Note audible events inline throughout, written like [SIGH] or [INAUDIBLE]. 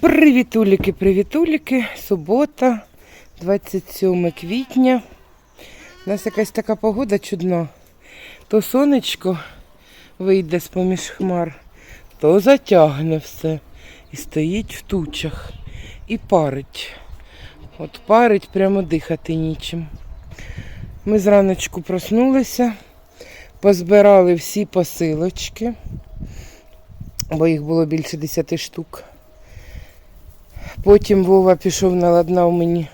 Привітуліки, привітуліки. Субота, 27 квітня. У нас якась така погода чудна. То сонечко вийде з-поміж хмар, то затягне все. І стоїть в тучах. І парить. От парить, прямо дихати нічим. Ми зраночку проснулися, позбирали всі посилочки, бо їх було більше 10 штук. Потім Вова пішов наладнав мені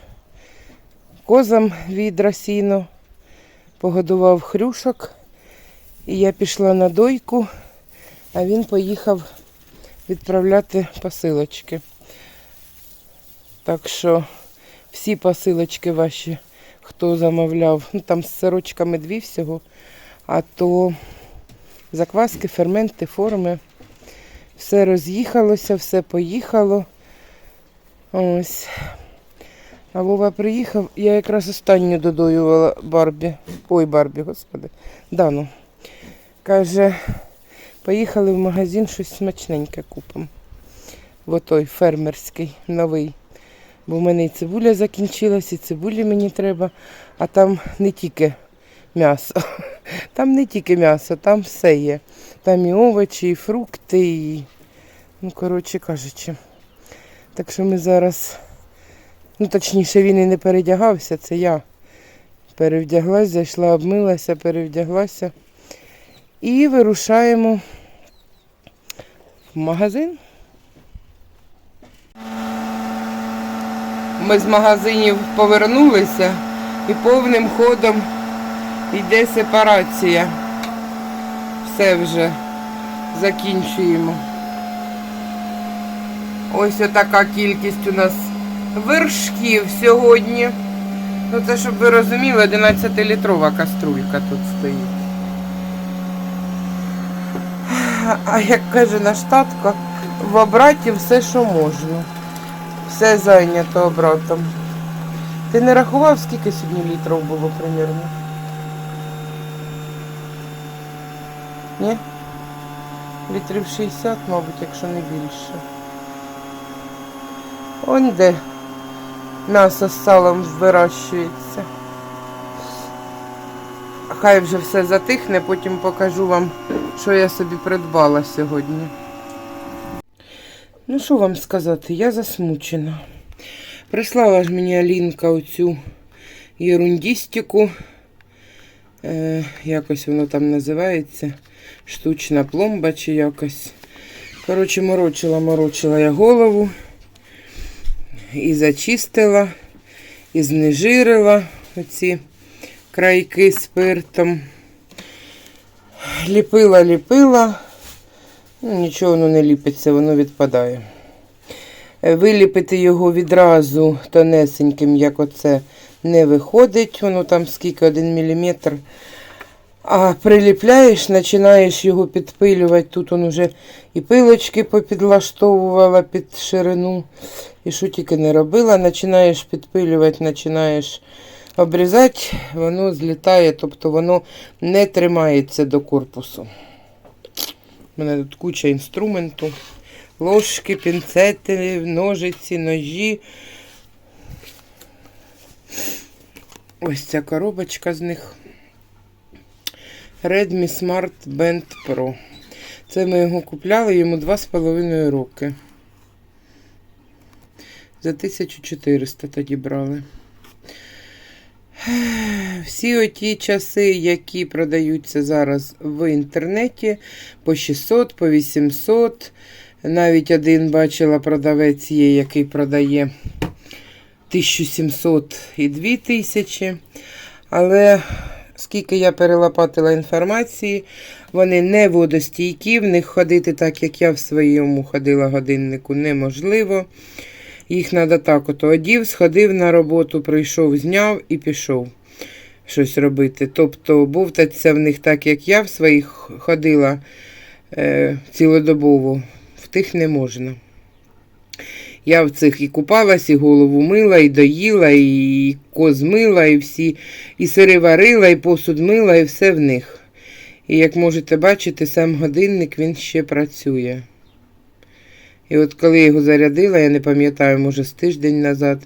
козам відра сіно, погодував хрюшок. І я пішла на дойку, а він поїхав відправляти посилочки. Так що всі посилочки ваші, хто замовляв, ну там з сирочками дві всього, а то закваски, ферменти, форми. Все роз'їхалося, все поїхало. Ось. А Вова приїхав, я якраз останню додоювала Барбі. Ой, Барбі, господи. Дану. Каже, поїхали в магазин щось смачненьке купимо. В той фермерський, новий. Бо в мене і цибуля закінчилась, і цибулі мені треба, а там не тільки м'ясо. [LAUGHS] Там не тільки м'ясо, там все є. Там і овочі, і фрукти, і, ну, коротше кажучи. Так що ми зараз, ну точніше, він і не передягався, це я перевдяглась, зайшла, обмилася, перевдяглася. І вирушаємо в магазин. Ми з магазинів повернулися і повним ходом йде сепарація. Все вже закінчуємо. Ось така кількість у нас вершків сьогодні. Ну це щоб ви розуміли, 11-літрова каструлька тут стоїть. А як каже наш татко, в обраті все, що можна. Все зайнято обратом. Ти не рахував, скільки сьогодні літрів було примірно? Ні? Літрів 60, мабуть, якщо не більше. Он де м'ясо з салом вирощується. Хай вже все затихне, потім покажу вам, що я собі придбала сьогодні. Ну, що вам сказати, я засмучена. Прислала ж мені Алінка оцю ерундістику. Е, якось воно там називається. Штучна пломба чи якось. Коротше, морочила, морочила я голову. І зачистила, і знежирила оці крайки спиртом. Ліпила, ліпила. Ну, нічого воно не ліпиться, воно відпадає. Е, Виліпити його відразу тонесеньким, як оце, не виходить. Воно там скільки один міліметр. А приліпляєш, починаєш його підпилювати. Тут он уже і пилочки попідлаштовувала під ширину. І що тільки не робила, починаєш підпилювати, починаєш обрізати, воно злітає, тобто воно не тримається до корпусу. У мене тут куча інструменту. Ложки, пінцети, ножиці, ножі. Ось ця коробочка з них. Redmi Smart Band Pro. Це ми його купляли йому 2,5 роки. За 1400 тоді брали. Всі оті часи, які продаються зараз в інтернеті, по 600, по 800. Навіть один бачила продавець є, який продає 1700 і 2000. Але скільки я перелопатила інформації, вони не водостійкі, в них ходити так, як я в своєму ходила годиннику, неможливо. Їх треба так от одів, сходив на роботу, прийшов, зняв і пішов щось робити. Тобто бовтаться в них так, як я в своїх ходила е, цілодобово, в тих не можна. Я в цих і купалась, і голову мила, і доїла, і коз мила, і всі, і сири варила, і посуд мила, і все в них. І як можете бачити, сам годинник він ще працює. І от коли його зарядила, я не пам'ятаю, може, з тиждень назад,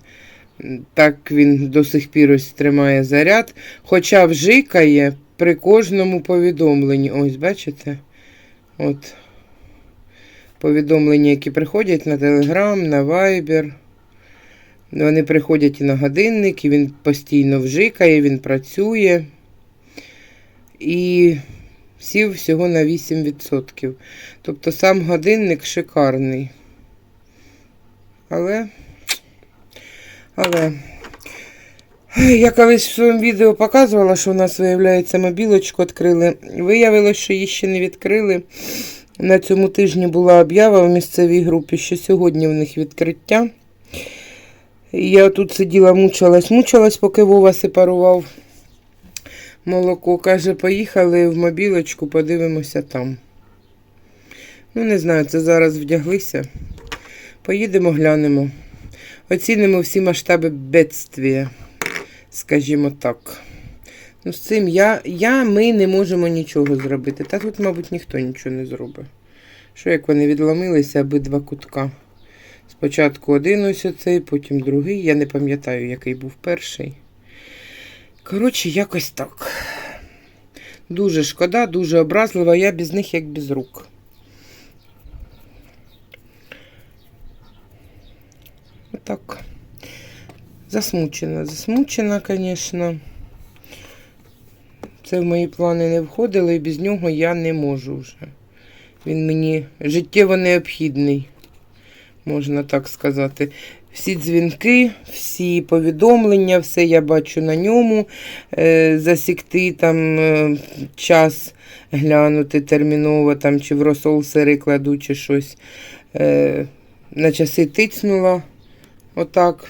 так він до сих пір ось тримає заряд, хоча вжикає при кожному повідомленні. Ось, бачите? От. Повідомлення, які приходять на Telegram, на Viber. Вони приходять і на годинник, і він постійно вжикає, він працює. І сів всього на 8%. Тобто сам годинник шикарний. Але, але, я колись в своєму відео показувала, що у нас, виявляється, мобілочку відкрили. Виявилось, що її ще не відкрили. На цьому тижні була об'ява в місцевій групі, що сьогодні в них відкриття. Я тут сиділа, мучилась, мучилась, поки Вова сепарував молоко. Каже, поїхали в мобілочку, подивимося там. Ну, не знаю, це зараз вдяглися. Поїдемо, глянемо. Оцінимо всі масштаби бедствія, скажімо так. Ну, з цим я, я, ми не можемо нічого зробити. Та тут, мабуть, ніхто нічого не зробить. Що як вони відломилися, обидва кутка. Спочатку один ось оцей, потім другий. Я не пам'ятаю, який був перший. Коротше, якось так. Дуже шкода, дуже образлива, я без них як без рук. Отак. Засмучена, засмучена, звісно. Це в мої плани не входило, і без нього я не можу вже. Він мені життєво необхідний, можна так сказати. Всі дзвінки, всі повідомлення, все я бачу на ньому. Е, засікти там е, час глянути терміново, там, чи в розсол сири кладу, чи щось. Е, на часи тицнула. Отак.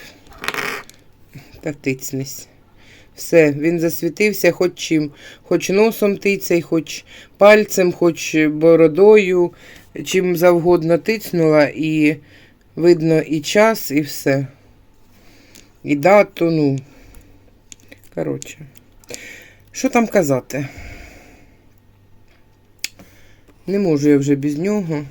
Та тицнись. Все, він засвітився хоч чим, хоч носом тицяй, хоч пальцем, хоч бородою, чим завгодно тицнула, і видно і час, і все. І дату, ну. Коротше. Що там казати? Не можу я вже без нього.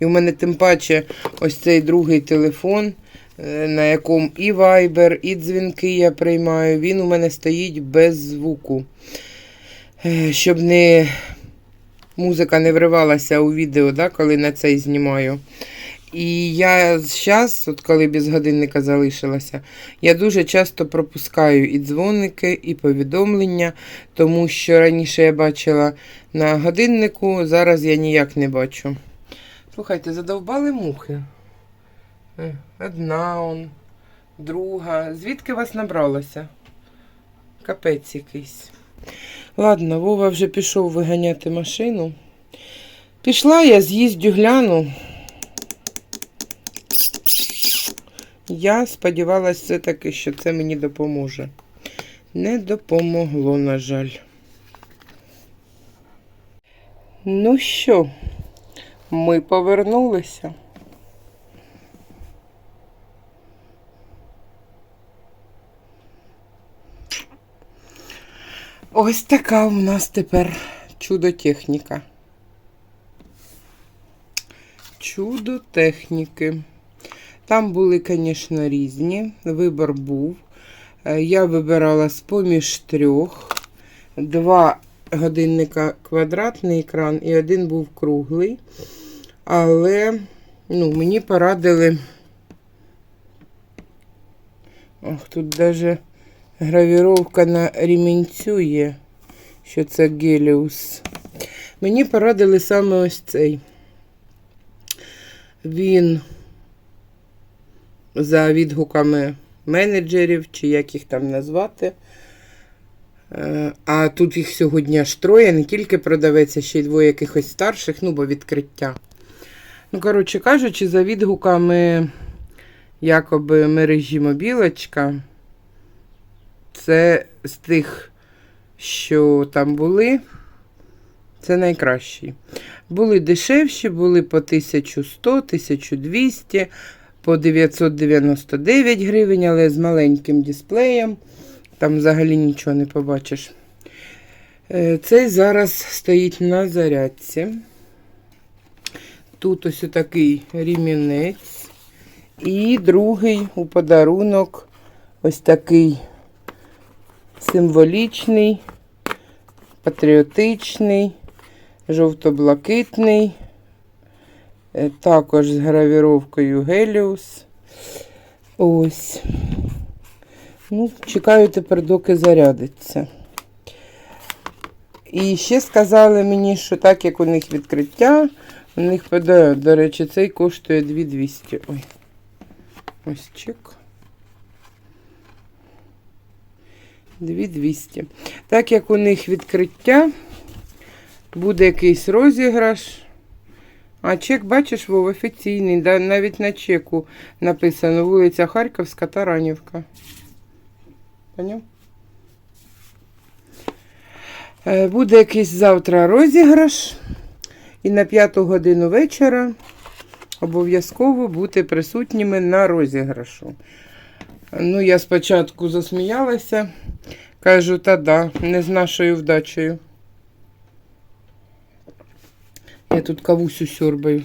І в мене тим паче ось цей другий телефон, е, на якому і Viber, і дзвінки я приймаю. Він у мене стоїть без звуку. Е, Щоб не музика не вривалася у відео, да, коли на цей знімаю. І я зараз, от коли без годинника залишилася, я дуже часто пропускаю і дзвоники, і повідомлення, тому що раніше я бачила на годиннику, зараз я ніяк не бачу. Слухайте, задовбали мухи. Е, Одна он, друга. Звідки вас набралося? Капець якийсь. Ладно, Вова вже пішов виганяти машину. Пішла я з'їздю гляну. Я сподівалася все-таки, що це мені допоможе. Не допомогло, на жаль. Ну що, ми повернулися. Ось така у нас тепер чудо-техніка. Чудо техніки. Там були, звісно, різні. Вибор був. Е, Я вибирала з-поміж трьох. Два годинника квадратний екран і один був круглий. Але ну, мені порадили. Ох, тут навіть гравіровка на ремінцю є, що це Геліус. Мені порадили саме ось цей. Він за відгуками менеджерів, чи як їх там назвати. Е, А тут їх сьогодні аж троє, не тільки продавець, а ще й двоє якихось старших, ну, бо відкриття. Ну, коротше кажучи, за відгуками якоби мережі мобілочка, це з тих, що там були, Це найкращий. Були дешевші, були по 1100, 1200, по 999 гривень, але з маленьким дисплеєм. Там взагалі нічого не побачиш. Е, Цей зараз стоїть на зарядці. Тут ось такий рімінець. І другий у подарунок ось такий символічний, патріотичний, жовто-блакитний. Е, Також з гравіровкою Геліус. Ось. Ну, чекаю тепер, доки зарядиться. І ще сказали мені, що так як у них відкриття, у них ПД, до речі, цей коштує 2200. Ой. Ось чек. 2200. Так як у них відкриття, буде якийсь розіграш. А чек, бачиш, Вов, офіційний. Да, навіть на чеку написано вулиця Харківська, Таранівка. Поняв? Е, Буде якийсь завтра розіграш. І на п'яту годину вечора обов'язково бути присутніми на розіграшу. Ну, я спочатку засміялася, кажу, та да, не з нашою вдачею. Я тут кавусю сьорбаю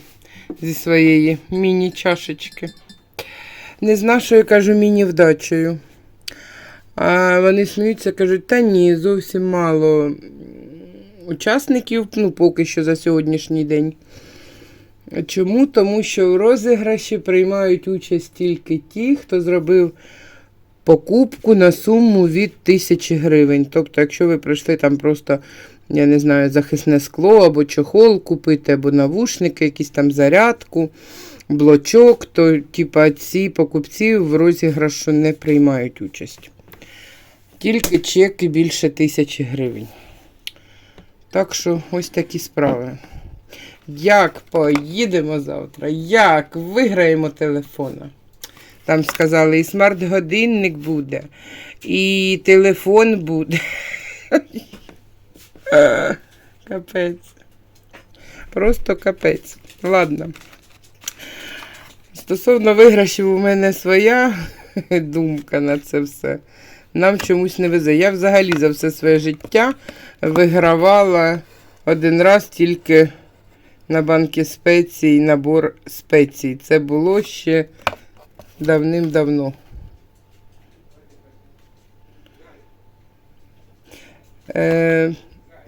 зі своєї міні-чашечки. Не з нашою, кажу, міні-вдачею. А вони сміються, кажуть, та ні, зовсім мало учасників, ну, поки що за сьогоднішній день. Чому? Тому що в розіграші приймають участь тільки ті, хто зробив покупку на суму від 1000 гривень. Тобто, якщо ви прийшли там просто, я не знаю, захисне скло або чохол купити, або навушники, якісь там зарядку, блочок, то типа, ці покупці в розіграшу не приймають участь. Тільки чеки більше тисячі гривень. Так що ось такі справи. Як поїдемо завтра, як виграємо телефона. Там сказали, і смарт-годинник буде, і телефон буде. [LAUGHS] Капець. Просто капець. Ладно. Стосовно виграшів, у мене своя [LAUGHS] думка на це все. Нам чомусь не везе. Я взагалі за все своє життя вигравала один раз тільки на банки спецій, набор спецій. Це було ще давним-давно. Е,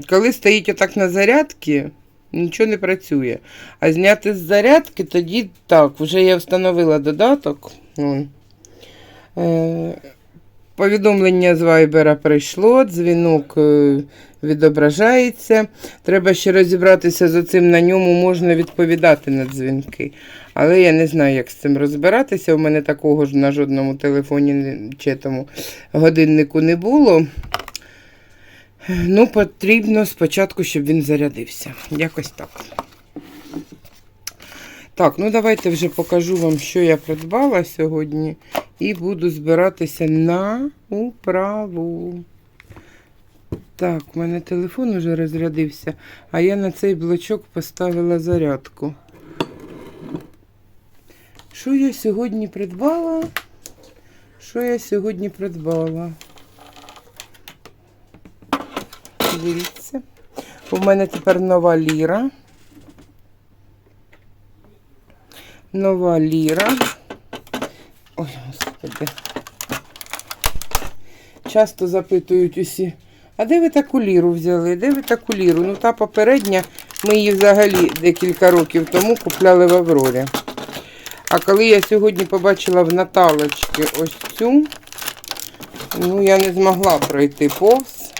коли стоїть отак на зарядці, нічого не працює. А зняти з зарядки, тоді так, вже я встановила додаток. Е, Повідомлення з Вайбера прийшло, дзвінок е, відображається. Треба ще розібратися з цим. На ньому можна відповідати на дзвінки. Але я не знаю, як з цим розбиратися. У мене такого ж на жодному телефоні чи тому годиннику не було. Ну, потрібно спочатку, щоб він зарядився. Якось так. Так, ну давайте вже покажу вам, що я придбала сьогодні. І буду збиратися на управу. Так, у мене телефон уже розрядився, а я на цей блочок поставила зарядку. Що я сьогодні придбала? Що я сьогодні придбала? Дивіться. У мене тепер нова ліра. Нова ліра. Ой, господи. Часто запитують усі, а де ви таку ліру взяли? Де ви таку ліру? Ну, та попередня, ми її взагалі декілька років тому купляли в Аврорі. А коли я сьогодні побачила в Наталочки ось цю, ну, я не змогла пройти повз.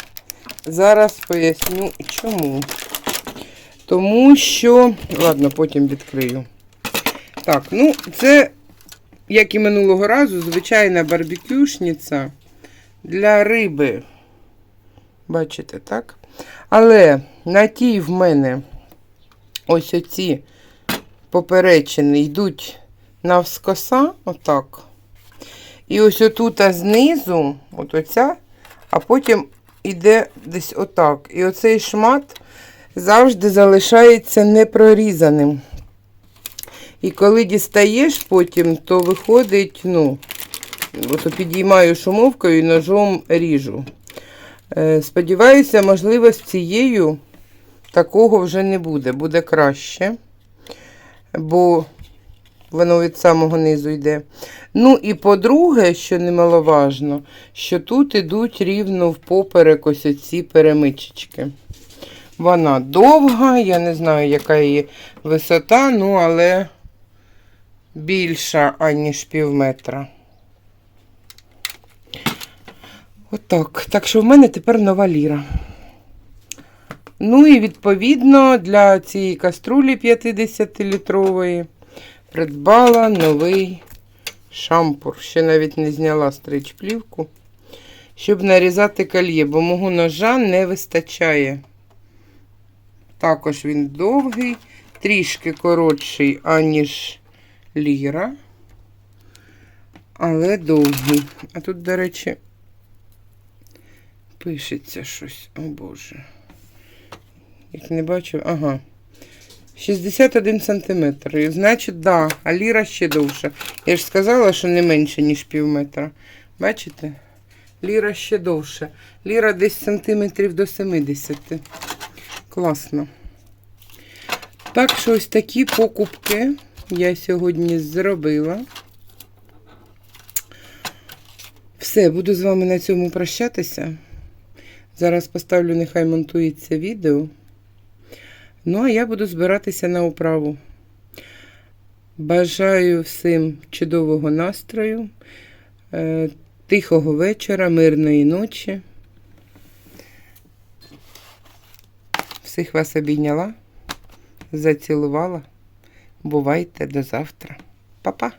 Зараз поясню чому. Тому що, ладно, потім відкрию. Так, ну, це, як і минулого разу, звичайна барбекюшниця для риби. Бачите, так? Але на тій в мене ось оці поперечини йдуть навскоса, отак. І ось отут знизу, от оця, а потім іде десь отак. І оцей шмат завжди залишається непрорізаним. І коли дістаєш потім, то виходить, ну, ото підіймаю шумовкою і ножом ріжу. Е, Сподіваюся, можливо, з цією такого вже не буде, буде краще, бо воно від самого низу йде. Ну і по-друге, що немаловажно, що тут ідуть рівно впоперек ось ці перемичечки. Вона довга, я не знаю, яка її висота, ну але більша, аніж пів метра. Отак. Так що в мене тепер нова ліра. Ну і відповідно для цієї каструлі 50-літрової придбала новий шампур. Ще навіть не зняла стрич плівку, щоб нарізати кольє, бо мого ножа не вистачає. Також він довгий, трішки коротший, аніж ліра, але довгий. А тут, до речі, пишеться щось. О Боже. Як не бачу, ага. 61 сантиметр. Значить, да, а ліра ще довша. Я ж сказала, що не менше, ніж пів метра. Бачите? Ліра ще довша. Ліра десь сантиметрів до 70. Класно. Так що ось такі покупки я сьогодні зробила. Все, буду з вами на цьому прощатися. Зараз поставлю, нехай монтується відео. Ну, а я буду збиратися на управу. Бажаю всім чудового настрою, е, тихого вечора, мирної ночі. Всіх вас обійняла, зацілувала. Бувайте до завтра. Па-па!